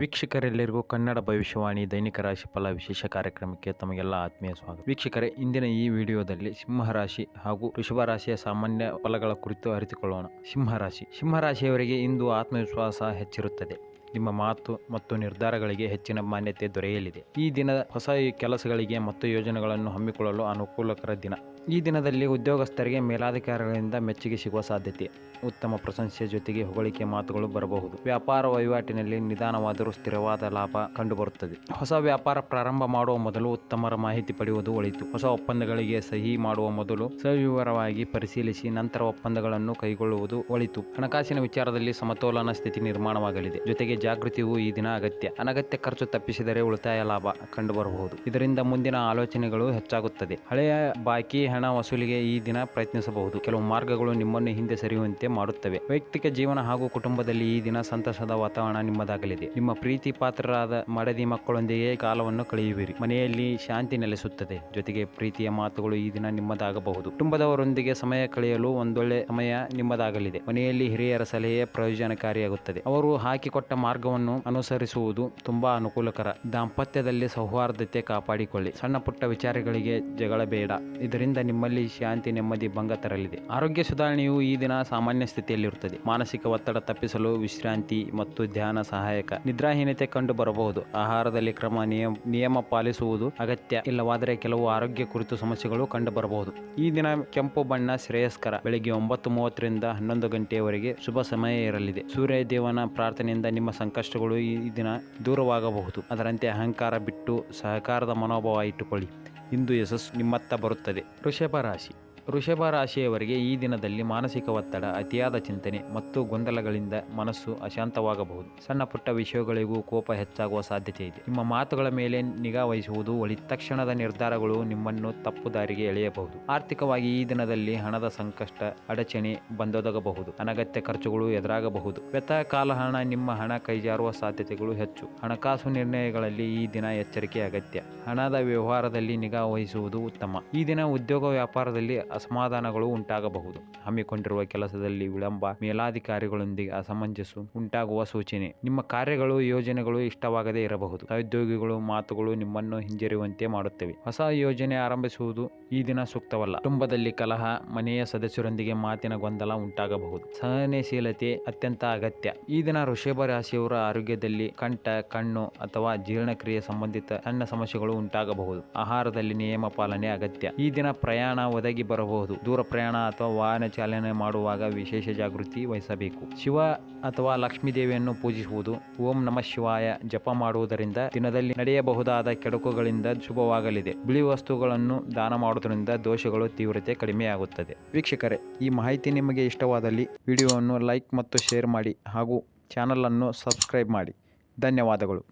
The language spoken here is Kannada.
ವೀಕ್ಷಕರೆಲ್ಲರಿಗೂ ಕನ್ನಡ ಭವಿಷ್ಯವಾಣಿ ದೈನಿಕ ರಾಶಿ ಫಲ ವಿಶೇಷ ಕಾರ್ಯಕ್ರಮಕ್ಕೆ ತಮಗೆಲ್ಲ ಆತ್ಮೀಯ ಸ್ವಾಗತ. ವೀಕ್ಷಕರೇ, ಇಂದಿನ ಈ ವಿಡಿಯೋದಲ್ಲಿ ಸಿಂಹರಾಶಿ ಹಾಗೂ ವೃಷಭ ರಾಶಿಯ ಸಾಮಾನ್ಯ ಫಲಗಳ ಕುರಿತು ಅರಿತುಕೊಳ್ಳೋಣ. ಸಿಂಹರಾಶಿ ಸಿಂಹರಾಶಿಯವರಿಗೆ ಇಂದು ಆತ್ಮವಿಶ್ವಾಸ ಹೆಚ್ಚಿರುತ್ತದೆ. ನಿಮ್ಮ ಮಾತು ಮತ್ತು ನಿರ್ಧಾರಗಳಿಗೆ ಹೆಚ್ಚಿನ ಮಾನ್ಯತೆ ದೊರೆಯಲಿದೆ. ಈ ದಿನ ಹೊಸ ಕೆಲಸಗಳಿಗೆ ಮತ್ತು ಯೋಜನೆಗಳನ್ನು ಹಮ್ಮಿಕೊಳ್ಳಲು ಅನುಕೂಲಕರ ದಿನ. ಈ ದಿನದಲ್ಲಿ ಉದ್ಯೋಗಸ್ಥರಿಗೆ ಮೇಲಾಧಿಕಾರಿಗಳಿಂದ ಮೆಚ್ಚುಗೆ ಸಿಗುವ ಸಾಧ್ಯತೆ. ಉತ್ತಮ ಪ್ರಶಂಸೆ ಜೊತೆಗೆ ಹೊಗಳಿಕೆ ಮಾತುಗಳು ಬರಬಹುದು. ವ್ಯಾಪಾರ ವಹಿವಾಟಿನಲ್ಲಿ ನಿಧಾನವಾದರೂ ಸ್ಥಿರವಾದ ಲಾಭ ಕಂಡುಬರುತ್ತದೆ. ಹೊಸ ವ್ಯಾಪಾರ ಪ್ರಾರಂಭ ಮಾಡುವ ಮೊದಲು ಉತ್ತಮರ ಮಾಹಿತಿ ಪಡೆಯುವುದು ಒಳಿತು. ಹೊಸ ಒಪ್ಪಂದಗಳಿಗೆ ಸಹಿ ಮಾಡುವ ಮೊದಲು ಸವಿವರವಾಗಿ ಪರಿಶೀಲಿಸಿ ನಂತರ ಒಪ್ಪಂದಗಳನ್ನು ಕೈಗೊಳ್ಳುವುದು ಒಳಿತು. ಹಣಕಾಸಿನ ವಿಚಾರದಲ್ಲಿ ಸಮತೋಲನ ಸ್ಥಿತಿ ನಿರ್ಮಾಣವಾಗಲಿದೆ. ಜೊತೆಗೆ ಜಾಗೃತಿಯೂ ಈ ದಿನ ಅಗತ್ಯ. ಅನಗತ್ಯ ಖರ್ಚು ತಪ್ಪಿಸಿದರೆ ಉಳಿತಾಯ ಲಾಭ ಕಂಡುಬರಬಹುದು. ಇದರಿಂದ ಮುಂದಿನ ಆಲೋಚನೆಗಳು ಹೆಚ್ಚಾಗುತ್ತದೆ. ಹಳೆಯ ಬಾಕಿ ವಸೂಲಿಗೆ ಈ ದಿನ ಪ್ರಯತ್ನಿಸಬಹುದು. ಕೆಲವು ಮಾರ್ಗಗಳು ನಿಮ್ಮನ್ನು ಹಿಂದೆ ಸರಿಯುವಂತೆ ಮಾಡುತ್ತವೆ. ವೈಯಕ್ತಿಕ ಜೀವನ ಹಾಗೂ ಕುಟುಂಬದಲ್ಲಿ ಈ ದಿನ ಸಂತಸದ ವಾತಾವರಣ ನಿಮ್ಮದಾಗಲಿದೆ. ನಿಮ್ಮ ಪ್ರೀತಿ ಪಾತ್ರರಾದ ಮಡದಿ ಮಕ್ಕಳೊಂದಿಗೆ ಕಾಲವನ್ನು ಕಳೆಯುವಿರಿ. ಮನೆಯಲ್ಲಿ ಶಾಂತಿ ನೆಲೆಸುತ್ತದೆ. ಜೊತೆಗೆ ಪ್ರೀತಿಯ ಮಾತುಗಳು ಈ ದಿನ ನಿಮ್ಮದಾಗಬಹುದು. ಕುಟುಂಬದವರೊಂದಿಗೆ ಸಮಯ ಕಳೆಯಲು ಒಂದೊಳ್ಳೆ ಸಮಯ ನಿಮ್ಮದಾಗಲಿದೆ. ಮನೆಯಲ್ಲಿ ಹಿರಿಯರ ಸಲಹೆ ಪ್ರಯೋಜನಕಾರಿಯಾಗುತ್ತದೆ. ಅವರು ಹಾಕಿಕೊಟ್ಟ ಮಾರ್ಗವನ್ನು ಅನುಸರಿಸುವುದು ತುಂಬಾ ಅನುಕೂಲಕರ. ದಾಂಪತ್ಯದಲ್ಲಿ ಸೌಹಾರ್ದತೆ ಕಾಪಾಡಿಕೊಳ್ಳಿ. ಸಣ್ಣ ಪುಟ್ಟ ವಿಚಾರಗಳಿಗೆ ಜಗಳ ಬೇಡ ಇದರಿಂದ ನಿಮ್ಮಲ್ಲಿ ಶಾಂತಿ, ನೆಮ್ಮದಿ, ಭಂಗ ತರಲಿದೆ. ಆರೋಗ್ಯ ಸುಧಾರಣೆಯು ಈ ದಿನ ಸಾಮಾನ್ಯ ಸ್ಥಿತಿಯಲ್ಲಿರುತ್ತದೆ. ಮಾನಸಿಕ ಒತ್ತಡ ತಪ್ಪಿಸಲು ವಿಶ್ರಾಂತಿ ಮತ್ತು ಧ್ಯಾನ ಸಹಾಯಕ. ನಿದ್ರಾಹೀನತೆ ಕಂಡು ಬರಬಹುದು. ಆಹಾರದಲ್ಲಿ ಕ್ರಮ, ನಿಯಮ ನಿಯಮ ಪಾಲಿಸುವುದು ಅಗತ್ಯ. ಇಲ್ಲವಾದರೆ ಕೆಲವು ಆರೋಗ್ಯ ಕುರಿತು ಸಮಸ್ಯೆಗಳು ಕಂಡು ಬರಬಹುದು. ಈ ದಿನ ಕೆಂಪು ಬಣ್ಣ ಶ್ರೇಯಸ್ಕರ. ಬೆಳಿಗ್ಗೆ ಒಂಬತ್ತು ಮೂವತ್ತರಿಂದ ಹನ್ನೊಂದು ಗಂಟೆಯವರೆಗೆ ಶುಭ ಸಮಯ ಇರಲಿದೆ. ಸೂರ್ಯ ದೇವನ ಪ್ರಾರ್ಥನೆಯಿಂದ ನಿಮ್ಮ ಸಂಕಷ್ಟಗಳು ಈ ದಿನ ದೂರವಾಗಬಹುದು. ಅದರಂತೆ ಅಹಂಕಾರ ಬಿಟ್ಟು ಸಹಕಾರದ ಮನೋಭಾವ ಇಟ್ಟುಕೊಳ್ಳಿ. ಇಂದು ಯಶಸ್ಸು ನಿಮ್ಮತ್ತ ಬರುತ್ತದೆ. ವೃಷಭ ರಾಶಿ. ವೃಷಭ ರಾಶಿಯವರಿಗೆ ಈ ದಿನದಲ್ಲಿ ಮಾನಸಿಕ ಒತ್ತಡ, ಅತಿಯಾದ ಚಿಂತನೆ ಮತ್ತು ಗೊಂದಲಗಳಿಂದ ಮನಸ್ಸು ಅಶಾಂತವಾಗಬಹುದು. ಸಣ್ಣ ಪುಟ್ಟ ವಿಷಯಗಳಿಗೂ ಕೋಪ ಹೆಚ್ಚಾಗುವ ಸಾಧ್ಯತೆ ಇದೆ. ನಿಮ್ಮ ಮಾತುಗಳ ಮೇಲೆ ನಿಗಾ ವಹಿಸುವುದು ಒಳಿ ತಕ್ಷಣದ ನಿರ್ಧಾರಗಳು ನಿಮ್ಮನ್ನು ತಪ್ಪು ದಾರಿಗೆ ಎಳೆಯಬಹುದು. ಆರ್ಥಿಕವಾಗಿ ಈ ದಿನದಲ್ಲಿ ಹಣದ ಸಂಕಷ್ಟ, ಅಡಚಣೆ ಬಂದೊದಗಬಹುದು. ಅನಗತ್ಯ ಖರ್ಚುಗಳು ಎದುರಾಗಬಹುದು. ವ್ಯಥ ಕಾಲಹಣ ನಿಮ್ಮ ಹಣ ಕೈಜಾರುವ ಸಾಧ್ಯತೆಗಳು ಹೆಚ್ಚು. ಹಣಕಾಸು ನಿರ್ಣಯಗಳಲ್ಲಿ ಈ ದಿನ ಎಚ್ಚರಿಕೆ ಅಗತ್ಯ. ಹಣದ ವ್ಯವಹಾರದಲ್ಲಿ ನಿಗಾ ವಹಿಸುವುದು ಉತ್ತಮ. ಈ ದಿನ ಉದ್ಯೋಗ ವ್ಯಾಪಾರದಲ್ಲಿ ಅಸಮಾಧಾನಗಳು ಉಂಟಾಗಬಹುದು. ಹಮ್ಮಿಕೊಂಡಿರುವ ಕೆಲಸದಲ್ಲಿ ವಿಳಂಬ ಮೇಲಾಧಿಕಾರಿಗಳೊಂದಿಗೆ ಅಸಮಂಜಸ ಉಂಟಾಗುವ ಸೂಚನೆ. ನಿಮ್ಮ ಕಾರ್ಯಗಳು, ಯೋಜನೆಗಳು ಇಷ್ಟವಾಗದೇ ಇರಬಹುದು. ಉದ್ಯೋಗಿಗಳು ಮಾತುಗಳು ನಿಮ್ಮನ್ನು ಹಿಂಜರಿಯುವಂತೆ ಮಾಡುತ್ತವೆ. ಹೊಸ ಯೋಜನೆ ಆರಂಭಿಸುವುದು ಈ ದಿನ ಸೂಕ್ತವಲ್ಲ. ಕುಟುಂಬದಲ್ಲಿ ಕಲಹ, ಮನೆಯ ಸದಸ್ಯರೊಂದಿಗೆ ಮಾತಿನ ಗೊಂದಲ ಉಂಟಾಗಬಹುದು. ಸಹನಶೀಲತೆ ಅತ್ಯಂತ ಅಗತ್ಯ. ಈ ದಿನ ವೃಷಭ ರಾಶಿಯವರ ಆರೋಗ್ಯದಲ್ಲಿ ಕಂಠ, ಕಣ್ಣು ಅಥವಾ ಜೀರ್ಣಕ್ರಿಯೆ ಸಂಬಂಧಿತ ಸಣ್ಣ ಸಮಸ್ಯೆಗಳು ಉಂಟಾಗಬಹುದು. ಆಹಾರದಲ್ಲಿ ನಿಯಮ ಪಾಲನೆ ಅಗತ್ಯ. ಈ ದಿನ ಪ್ರಯಾಣ ಒದಗಿ ಬರಬಹುದು. ದೂರ ಪ್ರಯಾಣ ಅಥವಾ ವಾಹನ ಚಾಲನೆ ಮಾಡುವಾಗ ವಿಶೇಷ ಜಾಗೃತಿ ವಹಿಸಬೇಕು. ಶಿವ ಅಥವಾ ಲಕ್ಷ್ಮೀ ದೇವಿಯನ್ನು ಪೂಜಿಸುವುದು. ಓಂ ನಮಃ ಶಿವಾಯ ಜಪ ಮಾಡುವುದರಿಂದ ದಿನದಲ್ಲಿ ನಡೆಯಬಹುದಾದ ಕೆಡುಕುಗಳಿಂದ ಶುಭವಾಗಲಿದೆ. ಬಿಳಿ ವಸ್ತುಗಳನ್ನು ದಾನ ಮಾಡುವುದರಿಂದ ದೋಷಗಳು ತೀವ್ರತೆ ಕಡಿಮೆಯಾಗುತ್ತದೆ. ವೀಕ್ಷಕರೇ, ಈ ಮಾಹಿತಿ ನಿಮಗೆ ಇಷ್ಟವಾದಲ್ಲಿ ವಿಡಿಯೋವನ್ನು ಲೈಕ್ ಮತ್ತು ಶೇರ್ ಮಾಡಿ ಹಾಗೂ ಚಾನಲನ್ನು ಸಬ್ಸ್ಕ್ರೈಬ್ ಮಾಡಿ. ಧನ್ಯವಾದಗಳು.